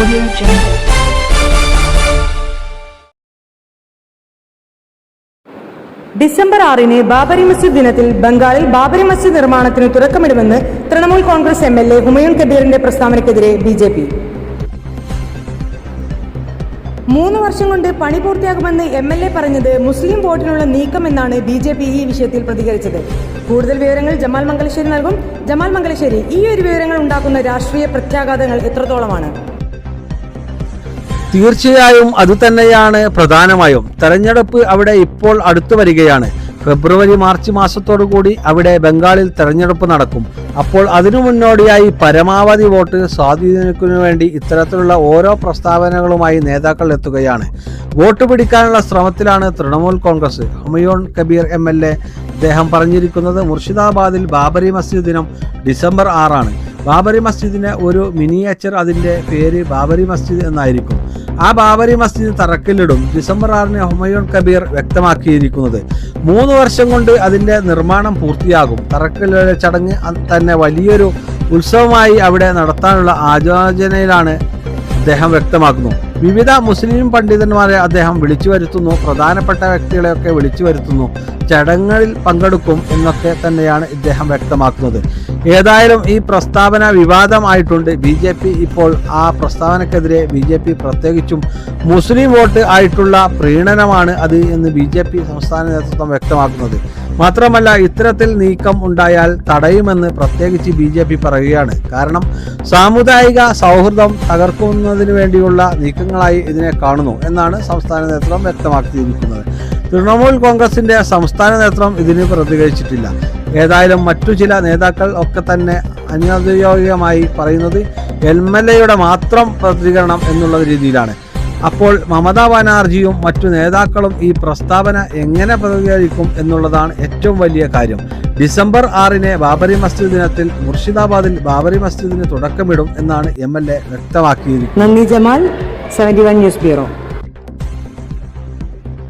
Audio Jungle. December ആറിന് ബാബരി മസ്ജിദ് ദിനത്തിൽ ബംഗാളിൽ ബാബരി മസ്ജിദ് നിർമ്മാണത്തിന് തുറക്കമിടുമെന്ന് Trinamool Congress M L A Humayun കബീറിന്റെ പ്രസ്താവനയ്ക്കെതിരെ ബി ജെ പി. മൂന്ന് വർഷം കൊണ്ട് പണി പൂർത്തിയാകുമെന്ന് എം എൽ എ പറഞ്ഞത് മുസ്ലിം വോട്ടിനുള്ള നീക്കം എന്നാണ് ബി ജെ പി ഈ വിഷയത്തിൽ പ്രതികരിച്ചത്. കൂടുതൽ വിവരങ്ങൾ ജമാൽ മംഗലശ്ശേരി നൽകും. ജമാൽ മംഗലശ്ശേരി ഈ ഒരു വിവരങ്ങൾ ഉണ്ടാക്കുന്ന രാഷ്ട്രീയ പ്രത്യാഘാതങ്ങൾ എത്രത്തോളമാണ്? തീർച്ചയായും അത് തന്നെയാണ് പ്രധാനമായും. തെരഞ്ഞെടുപ്പ് അവിടെ ഇപ്പോൾ അടുത്തു വരികയാണ്. ഫെബ്രുവരി മാർച്ച് മാസത്തോടു കൂടി അവിടെ ബംഗാളിൽ തെരഞ്ഞെടുപ്പ് നടക്കും. അപ്പോൾ അതിനു മുന്നോടിയായി പരമാവധി വോട്ട് സ്വാധീനിക്കുന്നതിനു വേണ്ടി ഇത്തരത്തിലുള്ള ഓരോ പ്രസ്താവനകളുമായി നേതാക്കൾ എത്തുകയാണ്. വോട്ട് പിടിക്കാനുള്ള ശ്രമത്തിലാണ് Trinamool Congress. Humayun Kabir M L A അദ്ദേഹം പറഞ്ഞിരിക്കുന്നത് മുർഷിദാബാദിൽ ബാബരി മസ്ജിദ് ദിനം ഡിസംബർ ആറാണ്. ബാബരി മസ്ജിദിന് ഒരു മിനിയേച്ചർ അതിന്റെ പേര് ബാബരി മസ്ജിദ് എന്നായിരിക്കും. ആ ബാബരി മസ്ജിദ് തറക്കല്ലിടും. ഡിസംബർ ആറിന് ഹുമയൂൺ കബീർ വ്യക്തമാക്കിയിരിക്കുന്നത്. മൂന്ന് വർഷം കൊണ്ട് അതിന്റെ നിർമ്മാണം പൂർത്തിയാകും. തറക്കല്ലിട ചടങ്ങ് തന്നെ വലിയൊരു ഉത്സവമായി അവിടെ നടത്താനുള്ള ആലോചനയിലാണ് അദ്ദേഹം വ്യക്തമാക്കുന്നു വിവിധ മുസ്ലിം പണ്ഡിതന്മാരെ അദ്ദേഹം വിളിച്ചു വരുത്തുന്നു. പ്രധാനപ്പെട്ട വ്യക്തികളെയൊക്കെ വിളിച്ചു വരുത്തുന്നു. ചടങ്ങുകളിൽ പങ്കെടുക്കും എന്നൊക്കെ തന്നെയാണ് ഇദ്ദേഹം വ്യക്തമാക്കുന്നത്. ഏതായാലും ഈ പ്രസ്താവന വിവാദമായിട്ടുണ്ട്. ബി ജെ പി ഇപ്പോൾ ആ പ്രസ്താവനക്കെതിരെ ബി ജെ പി പ്രത്യേകിച്ചും മുസ്ലിം വോട്ട് ആയിട്ടുള്ള പ്രീണനമാണ് അത് എന്ന് ബി ജെ പി സംസ്ഥാന നേതൃത്വം വ്യക്തമാക്കുന്നത്. മാത്രമല്ല ഇത്തരത്തിൽ നീക്കം ഉണ്ടായാൽ തടയുമെന്ന് പ്രത്യേകിച്ച് ബി ജെ പി പറയുകയാണ്. കാരണം സാമുദായിക സൗഹൃദം തകർക്കുന്നതിന് വേണ്ടിയുള്ള നീക്കങ്ങളായി ഇതിനെ കാണുന്നു എന്നാണ് സംസ്ഥാന നേതൃത്വം വ്യക്തമാക്കിയിരിക്കുന്നത്. തൃണമൂൽ കോൺഗ്രസിന്റെ സംസ്ഥാന നേതൃത്വം ഇതിന് പ്രതികരിച്ചിട്ടില്ല. ഏതായാലും മറ്റു ചില നേതാക്കൾ ഒക്കെ തന്നെ അനൗദ്യോഗികമായി പറയുന്നത് എം എൽ എയുടെ മാത്രം പ്രതികരണം എന്നുള്ള രീതിയിലാണ്. അപ്പോൾ മമതാ ബാനർജിയും മറ്റു നേതാക്കളും ഈ പ്രസ്താവന എങ്ങനെ പ്രതികരിക്കും എന്നുള്ളതാണ് ഏറ്റവും വലിയ കാര്യം. ഡിസംബർ ആറിന് ബാബരി മസ്ജിദ് ദിനത്തിൽ മുർഷിദാബാദിൽ ബാബരി മസ്ജിദിന് തുടക്കമിടും എന്നാണ് എം എൽ എ വ്യക്തമാക്കിയിരിക്കുന്നത്. News bureau.